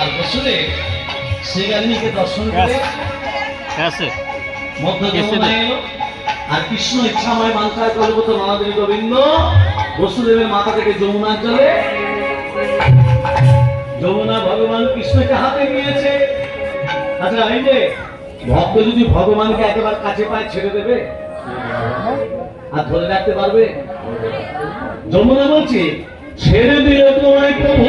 আর বসুদেব শ্রীগালিনীকে দর্শন করে আর কৃষ্ণ ইচ্ছাময় বাঞ্ছায় কলবত নানাদিনী গোবিন্দ বসুদেবের মাথা থেকে যমুনার জলে। যমুনা ভগবান কৃষ্ণকে হাতে নিয়েছে। আচ্ছা এই যে ভক্ত যদি ভগবানকে একেবারে কাছে পায় ছেড়ে দেবে? আর ধরে রাখতে পারবে? যমুনা বলছে ছেড়ে দিলে তোমায় প্রভু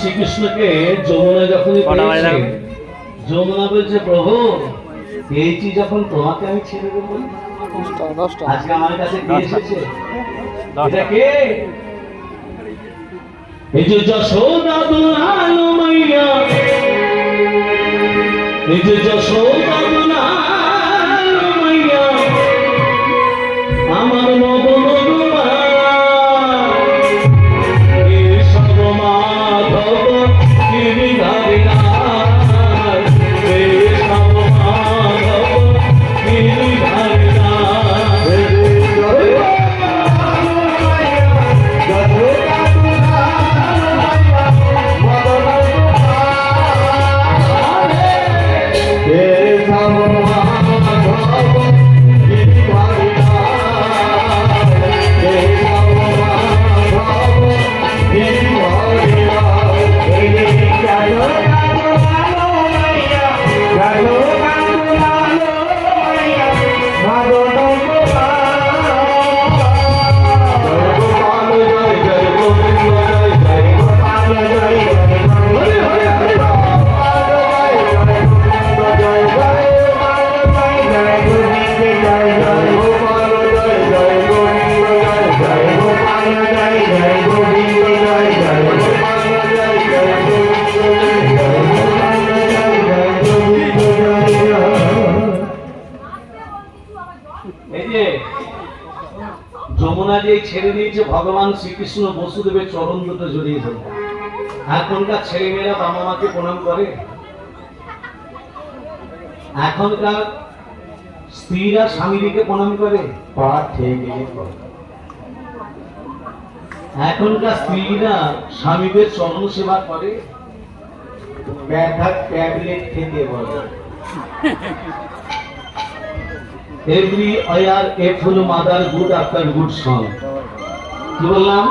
শ্রীকৃষ্ণকে যমুনা যখনই পেয়েছে? যমুনা বলছে প্রভু পেয়েছি যখন তোমাকে আমি ছেড়ে দেবো আজকে আমার কাছে কে। এসেছে। এটা কে এই যে যশোদা দুলালো মাইয়া এই যে যশোদা দুলালো ভগবান শ্রীকৃষ্ণ বসুদেবের চরণ দুটো জড়িয়ে ধরল এখনকার ছেলেমেয়েরা বাবা মাকে প্রণাম করে? এখনকার স্ত্রীরা স্বামীকে প্রণাম করে? এখনকার স্ত্রীরা স্বামীদের চরণ সেবা করে ব্যথার ট্যাবলেট খেতে বলে। এভরি অয়ার, এফ হলো mother good, after good song বললাম?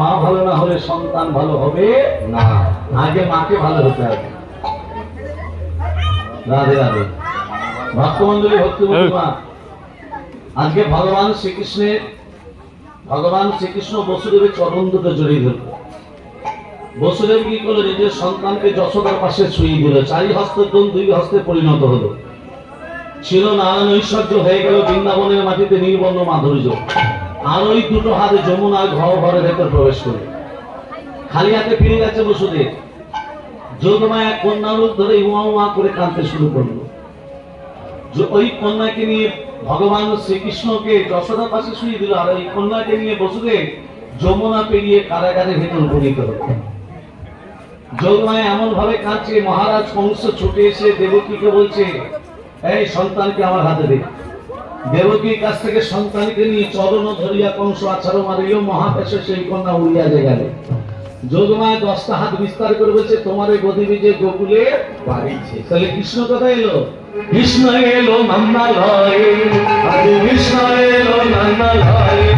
মা ভালো না হলে সন্তান ভালো হবে না। আগে মাকে ভালো হতে হবে। রাধে রাধে। ভক্তমন্ডলী ভক্তি মা, আজকে ভগবান শ্রীকৃষ্ণের ভগবান শ্রীকৃষ্ণ বসুদেবের চরণ দুটো জড়িয়ে ধরল। বসুদেব কি করল? নিজের সন্তানকে যশোদার পাশে ছুঁয়ে দিল। চারি হস্তের দুই হস্তে পরিণত হলো। ছিল নারায়ণ ঐশ্বর্য হয়ে গেল বৃন্দাবনের মাটিতে নির্বর্ণ মাধুর্য। আর ওই দুটো হাতে যমুনার ঘর ঘরের ভেতর প্রবেশ করল খালি হাতে ফিরে গেছে বসুদেব। যোগমায়া কন্যার রূপ ধরে উমা উমা করে কাঁদতে শুরু করল। ওই কন্যাকে নিয়ে ভগবান শ্রীকৃষ্ণকে যশোদার পাশে শুয়ে দিল, আর ওই কন্যাকে নিয়ে বসুদেব যমুনা পেরিয়ে কারাগারের ভেতর উপনীত হল। যোগমায়া এমন ভাবে কাঁদছে, মহারাজ কংস ছুটে এসে দেবকীকে বলছে এই সন্তানকে আমার হাতে দে। দেবকীর কাছ থেকে সন্তানকে নিয়ে চরণ ধরিয়া কংস আছাড় মারিও মহাকাশে সেই কন্যা উড়িয়া যে গেল। যোগমায় দশটা হাত বিস্তার করে বলছে, তোমার এই যে গোকুলে বাড়িছে। তাহলে কৃষ্ণ কথা এলো? কৃষ্ণ এলো নন্দালয়ে লয় কৃষ্ণ এলো নন্দালয়ে হরি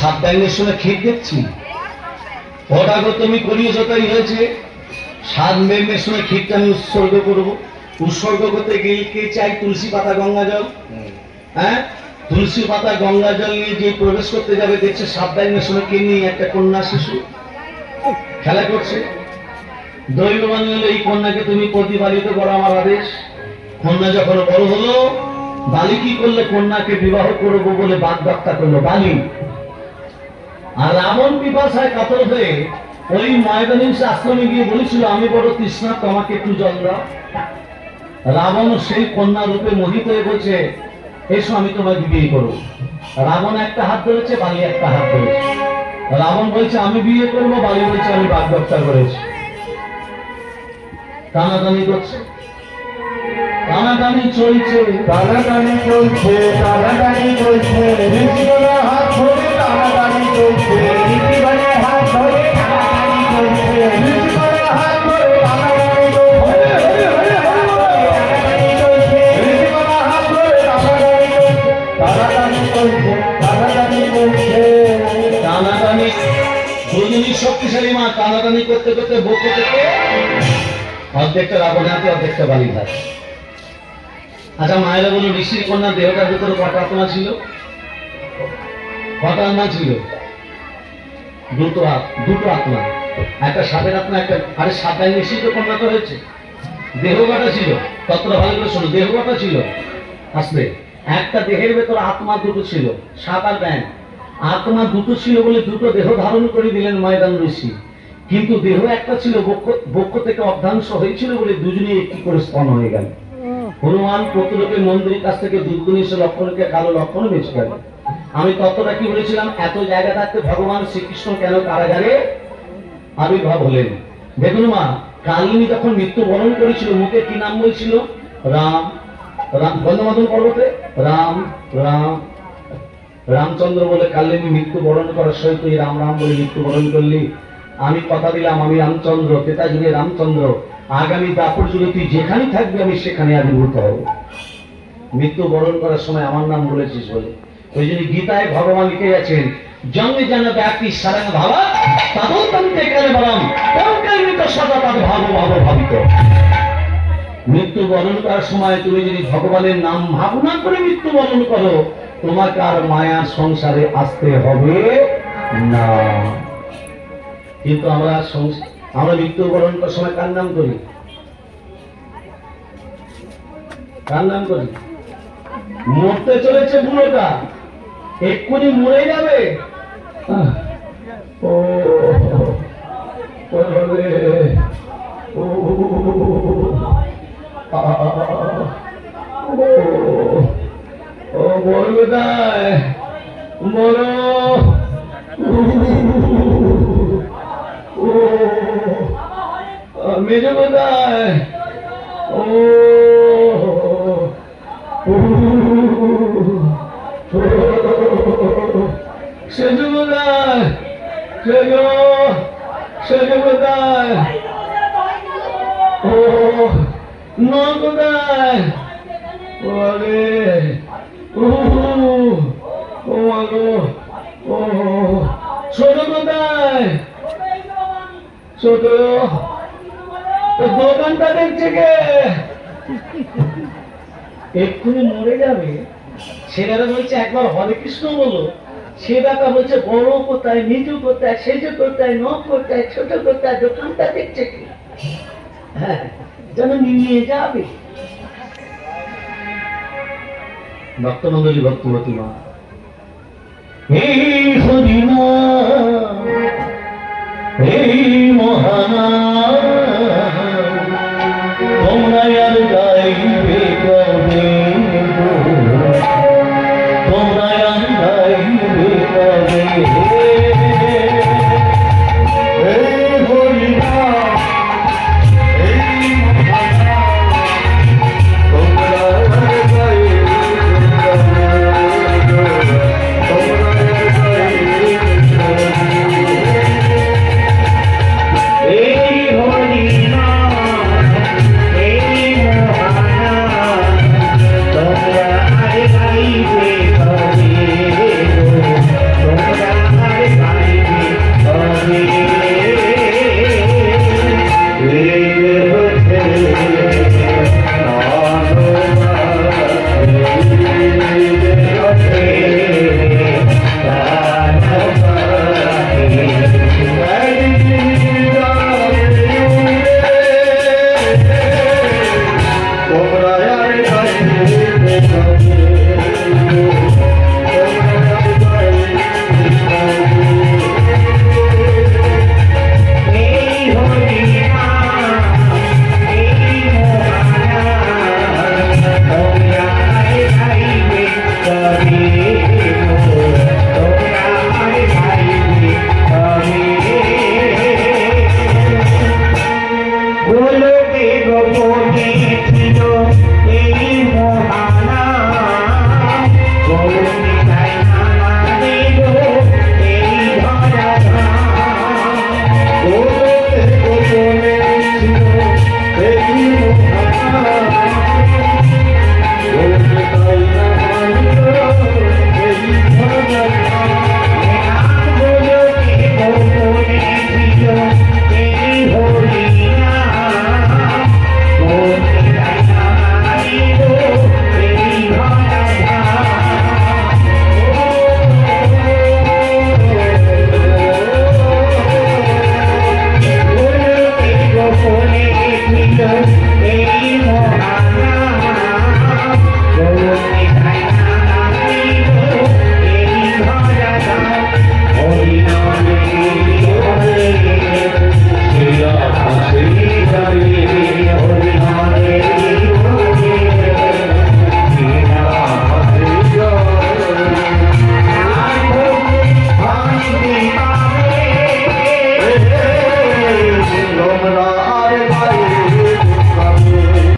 সাত ডাইনের সময় ক্ষীর দেখছি। ওটা গো তুমি করিয়েছ তাই হয়েছে সাত মেঘের সময় ক্ষীরটা আমি উৎসর্গ করব। উৎসর্গ করতে গিয়ে কে চাই? তুলসী পাতা, গঙ্গা জল। হ্যাঁ? তুলসী পাতা, গঙ্গা জল নিয়ে যে প্রবেশ করতে যাবে, দেখছে সাত ডাইনের সময় কে নিয়ে একটা কন্যা শিশু। খেলা করছে। হলো, এই কন্যাকে তুমি প্রতিপালিত করো আমার আদেশ। কন্যা যখন বড় হলো, বালি কি করলে কন্যাকে বিবাহ করব বলে বাদ বাক্তা করল? বালি। আর রাবণ পিপাসায় কাতর হয়ে ওই ময়দানিস আশ্রমে গিয়ে বলেছিল আমি বড় তৃষ্ণা তোমাকে একটু জল দাও। রাবণ সেই কন্যা রূপে মোহিত হয়ে বলছে এসো আমি তোমাকে বিয়ে করব। রাবণ একটা হাত ধরেছে বালি একটা হাত ধরেছে। রাবণ বলছে আমি বিয়ে করব বালি বলছে আমি বাদ বাক্তা করেছি। টানাটানি করছে। টানাটানি চলছে। টানাটানি চলছে টানাটানি চলছে। হাত ধরে শক্তিশালী মা টানাটানি করতে করতে বক্ষ থেকে অর্ধেকটা রাবণ হাতে অর্ধেকটা বালি হাতে। আচ্ছা মায়েরা বলুন ঋষির কন্যা দেহটার ভিতরে কটা আত্মা ছিল? কটা আত্মা ছিল? দুটো দুটো আত্মা একটা সাপের আত্মা একটা আরে সাতাই কন্যা তো হয়েছে? দেহ কটা ছিল। ততটা ভালো করে শোনো দেহ কটা ছিল। আসবে। একটা দেহের ভেতর আত্মা দুটো ছিল সাত আর ব্যাং আত্মা দুটো ছিল বলে দুটো দেহ ধারণ করে দিলেন ময়দান ঋষি। কিন্তু দেহ একটা ছিল বক্ষ থেকে অর্ধাংশ হয়েছিল বলে দুজনেই একটি করে স্তন হয়ে গেল। হনুমান প্রতিলোকে মন্দিরের কাছ থেকে দুর্গুণী সে লক্ষণকে কালো লক্ষণ বেঁচে গেল আমি তত্ত্বটা কি বলেছিলাম? এত জায়গা থাকতে ভগবান শ্রীকৃষ্ণ কেন কারাগারে আবির্ভাব হলেন? দেখুন মা, কালিনী যখন মৃত্যুবরণ করেছিল, মুখে কি নাম বলছিল? রাম রাম গন্ধমাদন পর্বতে? রাম রাম, রামচন্দ্র বলে কালিনী মৃত্যুবরণ করার সহিত তুই রাম রাম বলে মৃত্যুবরণ করলি। আমি কথা দিলাম, আমি রামচন্দ্র তেতা যুগে রামচন্দ্র, আগামী দাপর যুগে তুই যেখানে থাকবি, আমি সেখানে আবির্ভূত হব। মৃত্যুবরণ করার সময় আমার নাম বলেছিস বলে। ওই জন্য গীতায় ভগবান লিখে গেছেন জন্মে যেন ব্যক্তি সারাং বলাম সদা ভাব ভাব ভাবিত। করার সময় তুমি যদি ভগবানের নাম ভাবনা করে করো তোমাকে আর সংসারে আসতে হবে না। কিন্তু আমরা আমরা মৃত্যুবরণ করার সময় কার নাম করি? কার নাম করি? মরতে চলেছে বুড়োটা। এক্ষুনি মরে যাবে ও ওরে, ও ও মেজ কোথায় ও মাগো ও ছোট কোথায় ছোট দোকানটা দেখছে এক্ষুনি মরে যাবে। ছেলেরা বলছে, একবার হরে কৃষ্ণ বলো। ছেলেটা বলছে, বড় কোথায়, নিচু কোথায়, সেজ কোথায়, নখ কোথায়, ছোট কোথায়, দোকানটা দেখছে কি? হ্যাঁ যেন নিয়ে যাবে। ভক্তমন্ডলী ভক্তবতী মা। এই হরিমা